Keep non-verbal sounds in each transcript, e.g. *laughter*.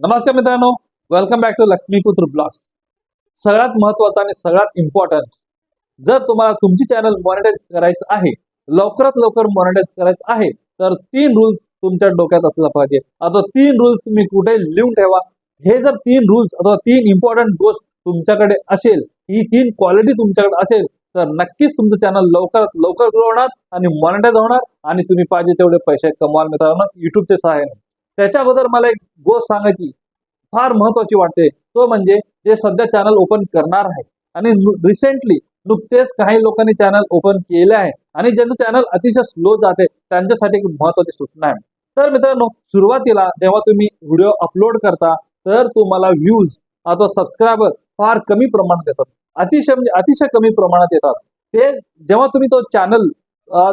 नमस्कार मित्रांनो welcome back to Lakshmiputra vlogs सगळ्यात महत्वाचं आणि सगळ्यात इम्पॉर्टंट जर तुम्हाला तुमची चॅनल मॉनिटाईज करायचं आहे लवकरात लवकर मॉनिटाईज करायचं आहे तर तीन रूल्स तुमच्या डोक्यात असला पाहिजे. आता तीन रूल्स तुम्ही कुठे लिहून ठेवा? हे जर तीन रूल्स अथवा तीन इम्पॉर्टंट गोष्ट तुमच्याकडे असेल ही तीन क्वालिटी तुमच्याकडे असेल तर नक्कीच तुमचं चॅनल लवकरात लवकर ग्रो होणार आणि मॉनिटाईज होणार आणि तुम्ही पाहिजे तेवढे पैसे कमवाल मित्रांनो युट्यूबच्या सहाय्याने. त्याच्या अगोदर मला एक गोष्ट सांगायची फार महत्वाची वाटते. तो म्हणजे जे सध्या चॅनल ओपन करणार आहे. आणि रिसेंटली नुकतेच काही लोकांनी चॅनल ओपन केले आहे. आणि ज्यांचं चॅनल अतिशय स्लो जाते त्यांच्यासाठी एक महत्वाची सूचना आहे. तर मित्रांनो सुरुवातीला जेव्हा तुम्ही व्हिडिओ अपलोड करता तर तुम्हाला व्ह्यूज अथवा सबस्क्रायबर फार कमी प्रमाणात येतात. अतिशय म्हणजे अतिशय कमी प्रमाणात येतात. ते जेव्हा तुम्ही तो चॅनल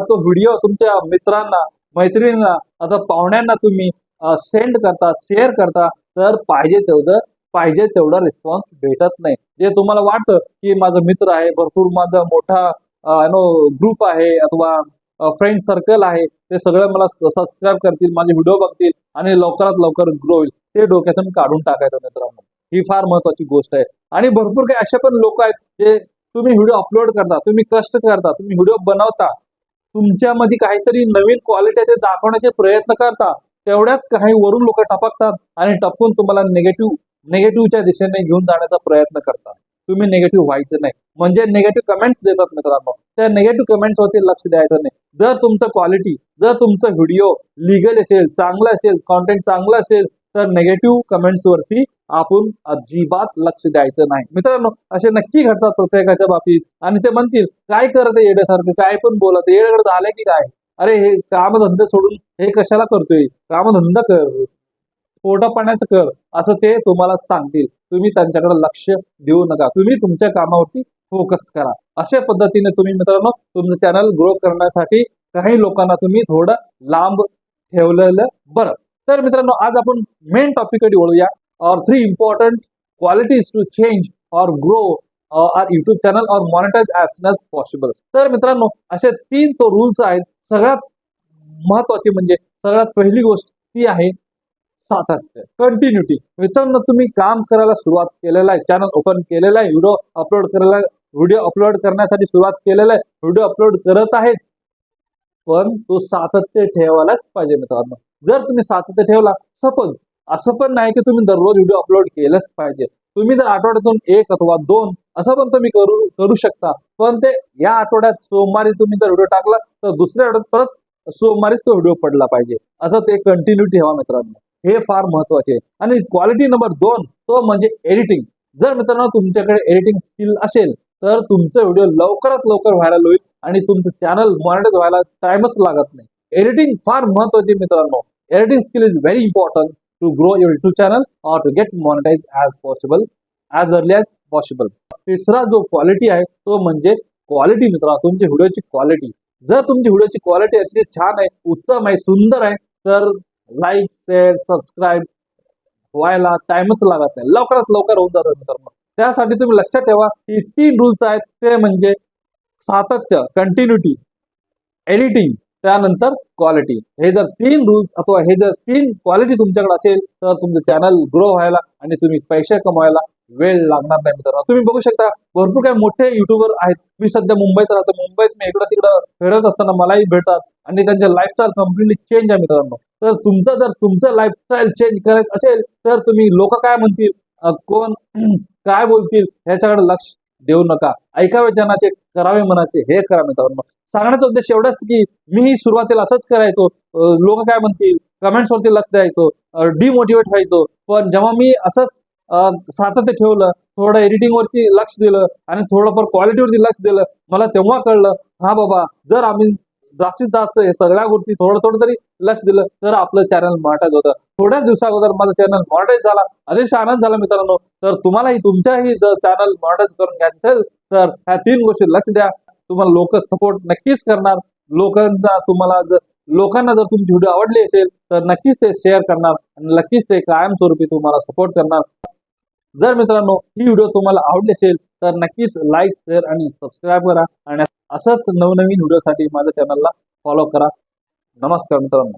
तो व्हिडिओ तुमच्या मित्रांना मैत्रिणींना अथवा पाहुण्यांना तुम्ही सेंड करता शेअर करता तर पाहिजे तेवढं पाहिजे तेवढा रिस्पॉन्स भेटत नाही. जे तुम्हाला वाटतं की माझा मित्र आहे भरपूर माझा मोठा नो ग्रुप आहे अथवा फ्रेंड सर्कल आहे ते सगळं मला सबस्क्राईब करतील माझे व्हिडिओ बघतील आणि लवकरात लवकर ग्रो होईल. ते डोक्यातून काढून टाकायचं मित्रांनो. ही फार महत्वाची गोष्ट आहे. आणि भरपूर काही असे पण लोक आहेत जे तुम्ही व्हिडिओ अपलोड करता तुम्ही कष्ट करता तुम्ही व्हिडिओ बनवता तुमच्यामध्ये काहीतरी नवीन क्वालिटी ते दाखवण्याचे प्रयत्न करता. तेवढ्यात काही वरून लोक टपकतात आणि टपकून तुम्हाला निगेटिव्ह निगेटिव्हच्या दिशेने घेऊन जाण्याचा प्रयत्न करतात. तुम्ही निगेटिव्ह व्हायचं नाही. म्हणजे निगेटिव्ह कमेंट्स देतात मित्रांनो. त्या निगेटिव्ह कमेंट्स वरती लक्ष द्यायचं नाही. जर तुमचं क्वालिटी जर तुमचं व्हिडिओ लिगल असेल चांगलं असेल कॉन्टेंट चांगलं असेल तर निगेटिव्ह कमेंट्स वरती आपण अजिबात लक्ष द्यायचं नाही. मित्रांनो असे नक्की घडतात प्रत्येकाच्या बाबतीत. आणि ते म्हणतील काय करत येड्यासारखं? काय पण बोलत येड्याकडे झालं की काय? अरे हे कामधंदे सोडून हे कशाला करतोय? कामधंदा कर. पोटा पाण्याचं कर. असं ते तुम्हाला सांगतील. तुम्ही त्यांच्याकडे लक्ष देऊ नका. तुम्ही तुमच्या कामावरती फोकस करा. अशा पद्धतीने तुम्ही मित्रांनो तुमचं चॅनल ग्रो करण्यासाठी काही लोकांना तुम्ही थोडं लांब ठेवलेलं बरं. तर मित्रांनो आज आपण मेन टॉपिककडे वळूया. Our three important qualities to change or grow our YouTube channel or monetize as as possible तर मित्रांनो असे तीन तो रूल्स आहेत. सगळ्यात महत्वाची म्हणजे सगळ्यात पहिली गोष्ट ती आहे सातत्य. कंटिन्युटी मित्रांनो तुम्ही काम करायला सुरुवात केलेला आहे. चॅनल ओपन केलेला आहे. व्हिडिओ अपलोड करायला व्हिडिओ अपलोड करण्यासाठी सुरुवात केलेला आहे. व्हिडिओ अपलोड करत आहेत. पण तो सातत्य ठेवायलाच पाहिजे मित्रांनो. जर तुम्ही सातत्य ठेवला सपोज असं पण नाही की तुम्ही दररोज व्हिडिओ अपलोड केलंच पाहिजे. तुम्ही जर आठवड्यातून एक अथवा दोन असं पण तुम्ही करू करू शकता. पण ते या आठवड्यात सोमवारी तुम्ही जर व्हिडिओ टाकला तर दुसऱ्या आठवड्यात परत सोमवारीच तो व्हिडिओ पडला पाहिजे. असं ते कंटिन्यू ठेवा मित्रांनो. हे फार महत्त्वाचे. आणि क्वालिटी नंबर दोन तो म्हणजे एडिटिंग जर मित्रांनो तुमच्याकडे एडिटिंग स्किल असेल तर तुमचं व्हिडिओ लवकरात लवकर व्हायरल होईल आणि तुमचं चॅनल मॉनिटाईज व्हायला टाइमच लागत नाही. एडिटिंग फार महत्वाची मित्रांनो. Editing skill is very important to grow your YouTube channel or to get monetize as possible as early as possible तिसरा जो क्वालिटी आहे तो म्हणजे क्वालिटी मित्रांनो. तुमची व्हिडिओची क्वालिटी जर तुमची व्हिडिओची क्वालिटी अतिशय छान आहे उत्तम आहे सुंदर आहे तर लाईक शेअर सबस्क्राईब व्हायला टाइमच लागत नाही. लवकरात लवकर होऊन जातात मित्रांनो. त्यासाठी तुम्ही लक्षात ठेवा की तीन रूल्स आहेत. ते म्हणजे सातत्य कंटिन्युटी एडिटिंग त्यानंतर क्वालिटी हे जर तीन रूल्स अथवा हे जर तीन क्वालिटी तुमच्याकडे असेल तर तुमचं चॅनल ग्रो व्हायला आणि तुम्ही पैसे कमवायला वेळ लागणार नाही मित्रांनो. तुम्ही बघू शकता भरपूर काही मोठे युट्यूबर आहेत. मी सध्या मुंबईत राहतो. मुंबईत मी इकडं तिकडं फिरत असताना मलाही भेटतात. आणि त्यांचे लाईफस्टाईल कम्प्लिटली चेंज आहे मित्रांनो. तर तुमचं जर तुमचं लाईफस्टाईल चेंज करायचं असेल तर तुम्ही लोक काय म्हणतील? कोण *clears throat* काय बोलतील? ह्याच्याकडे लक्ष देऊ नका. ऐकावे जनाचे करावे मनाचे हे करा मित्रांनो. सांगण्याचा उद्देश एवढाच की मीही सुरुवातीला असंच करायचो. लोक काय म्हणतील? कमेंट्सवरती लक्ष द्यायचो. डिमोटिवेट व्हायचो. पण जेव्हा मी असंच सातत्य ठेवलं थोडं एडिटिंग वरती लक्ष दिलं आणि थोडंफार क्वालिटीवरती लक्ष दिलं. मला तेव्हा कळलं हा बाबा जर आम्ही जास्तीत जास्त हे सगळ्या गोष्टी थोडं थोडं तरी लक्ष दिलं तर आपलं चॅनल मॉनिटाईज होतं. थोड्याच दिवसाअगोदर माझं चॅनल मॉनिटाईज झाला अतिशय आनंद झाला मित्रांनो. तर तुम्हालाही तुमच्याही जर चॅनल मॉनिटाईज करून घ्यायचं असेल तर ह्या तीन गोष्टी लक्ष द्या. तुम्हाला लोक सपोर्ट नक्कीच करणार. लोकांचा तुम्हाला जर लोकांना जर तुमची व्हिडिओ आवडली असेल तर नक्कीच ते शेअर करणार आणि नक्कीच ते कायमस्वरूपी तुम्हाला सपोर्ट करणार. जर मित्रांनो ही व्हिडिओ तुम्हाला आवडली असेल तर नक्कीच लाईक शेअर आणि सबस्क्राईब करा. आणि असंच नवनवीन व्हिडिओसाठी माझ्या चॅनलला फॉलो करा. नमस्कार मित्रांनो.